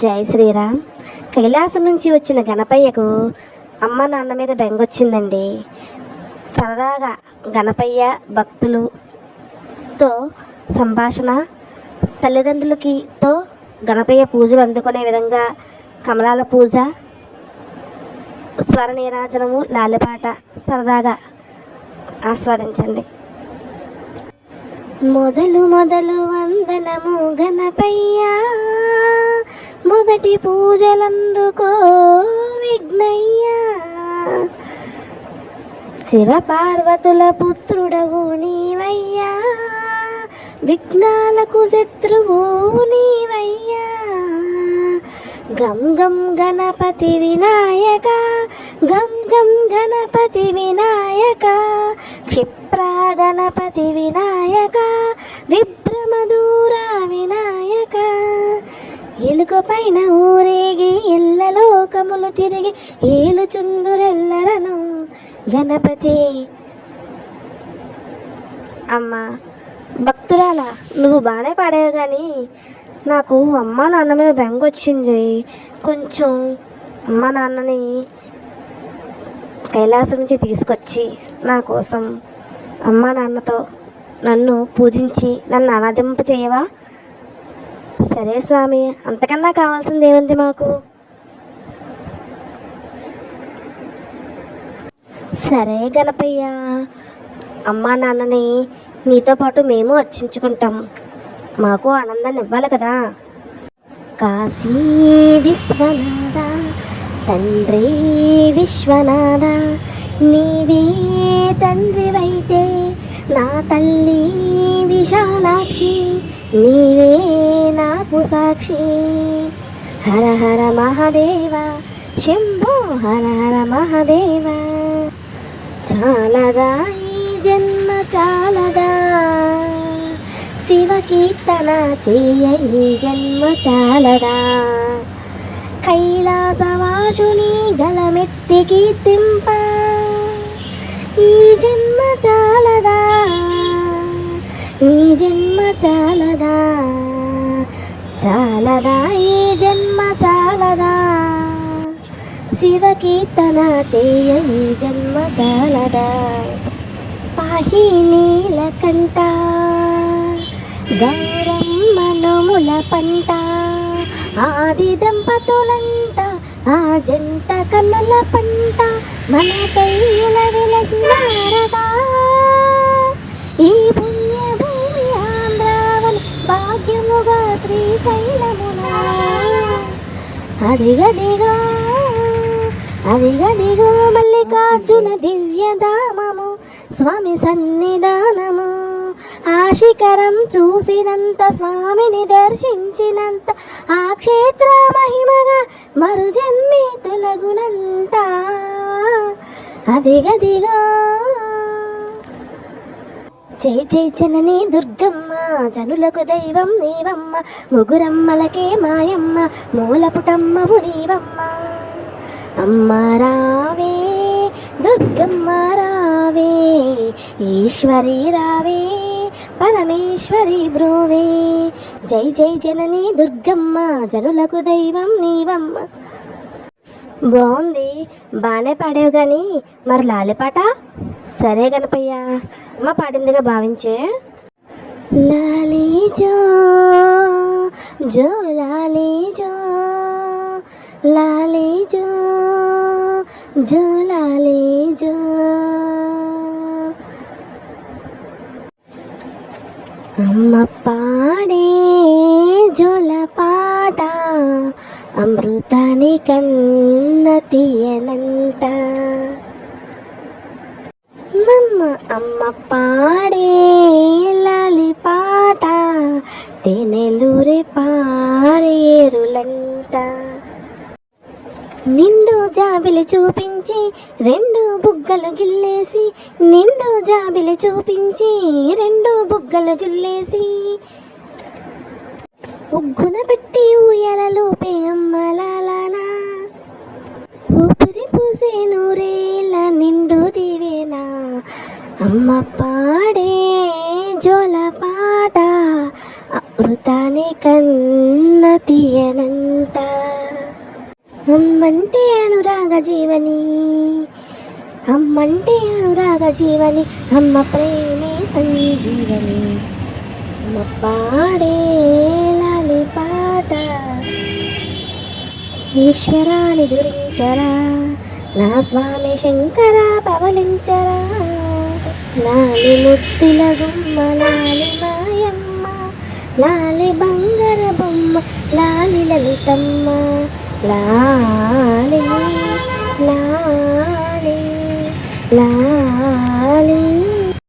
జై శ్రీరామ్. కైలాసం నుంచి వచ్చిన గణపయ్యకు అమ్మ నాన్న మీద బెంగొచ్చిందండి. సరదాగా గణపయ్య భక్తులుతో సంభాషణ తల్లిదండ్రులకితో గణపయ్య పూజలు అందుకునే విధంగా కమలాల పూజ స్వర నీరాజనము లాలిపాట సరదాగా ఆస్వాదించండి. మొదలు మొదలు వందనము గణపయ్యా. మొదటి పూజలందుకో విఘ్నయ్యా. శివపార్వతుల పుత్రుడవు నీవయ్యా. విఘ్నాలకు శత్రువు నీవయ్యా. గం గం గణపతి వినాయక గం గం గణపతి వినాయక. క్షిప్రా గణపతి వినాయక విభ్రమదూర వినాయక. ఎలుక పైన ఊరేగి కములు తిరిగి ఏలుచుందురెల్లరను గణపతి. అమ్మా భక్తురాలా నువ్వు బాగానే పాడావు కానీ నాకు అమ్మ నాన్న మీద బెంగ వచ్చింది కొంచెం అమ్మ నాన్నని కైలాసం నుంచి తీసుకొచ్చి నా కోసం అమ్మ నాన్నతో నన్ను పూజించి నన్ను ఆరాధింప చేయవా సరే స్వామి అంతకన్నా కావాల్సింది ఏముంది మాకు? సరే గణపయ్య అమ్మా నాన్నని నీతో పాటు మేము అర్చించుకుంటాం. మాకు ఆనందాన్ని ఇవ్వాలి కదా? కాశీ విశ్వనాథ తండ్రి విశ్వనాథ నీవే తండ్రివైతే నా తల్లి విశాలాక్షి నీవే నాకు సాక్షి. హర హర మహాదేవ శంభో హర హర మహాదేవ. చాలదా ఈ జన్మ చాలదా. శివ కీర్తన చేయ ఈ జన్మ చాలదా. కైలాసవాసుని గలమెత్తి కీర్తింప ఈ జన్మ చాలదా? ఈ జన్మ చాలదా? చాలదా ఈ జన్మ చాలదా? శివకీర్తన చేయ ఈ జన్మ చాలదా? పాహి నీలకంట గౌరమ్మ నోముల పంట ఆది దంపతులంటా ఆ జంట కన్నుల పంట మన కయ్యల వెలసినారట. ఈ పుణ్య భూమి ఆంధ్రావన్ భాగ్యముగా శ్రీశైలమున అదిగదిగా అదిగదిగో మల్లికార్జున దివ్యధామము స్వామి సన్నిధానము. ఆ శిఖరం చూసినంత స్వామిని దర్శించినంత ఆ క్షేత్ర మహిమగా మరు జన్మి తొలగునంట. అదిగదిగో. జై జై దుర్గమ్మ జనులకు దైవం నీవమ్మ ముగురమ్మలకే మాయమ్మ మూలపుటమ్మవు నీవమ్మ అమ్మ రావే దుర్గమ్మ రావే ఈశ్వరి రావే. పరమేశ్వరి బ్రోవే. జై జై జనని దుర్గమ్మ జనులకు దైవం నీవమ్మ బాగుంది బాగానే పాడావు కానీ మరి లాలిపాట సరే గణపయ్య అమ్మ పాడిందిగా భావించే. లాలీ జో జో లాలీ జో లాలీ జో జో లాలీ జో అమ్మ పాడే జోల మాట అమృతాని కన్న తీయనంట. నమ్మ అమ్మ పాడే లాలి పాట. తేనెలూరే పారేరులంట నిండు జాబిలి చూపించి రెండు బుగ్గలు గిల్లేసి నిండు జాబిలి చూపించి రెండు బుగ్గలు గిల్లేసి ఒగ్గున పెట్టి ఊయలలోపే అమ్మలాలనా. ఊపిరి పూసే నూరేళ్ళ నిండు దివేనా. అమ్మ పాడే జోల పాట అమృతాని కన్న తీయనంట. అమ్మంటే అనురాగ జీవని అమ్మంటే అనురాగ జీవని అమ్మ ప్రేమే సంజీవని. పాడే లాలి పాట. ఈశ్వరాన్ని దురించరా నా స్వామి శంకర పవలించరా? లాలి ముత్తుల గుమ్మ లాలి మాయమ్మ లాలి బంగార బొమ్మ లాలి లలితమ్మ లాలి లాలి లాలి.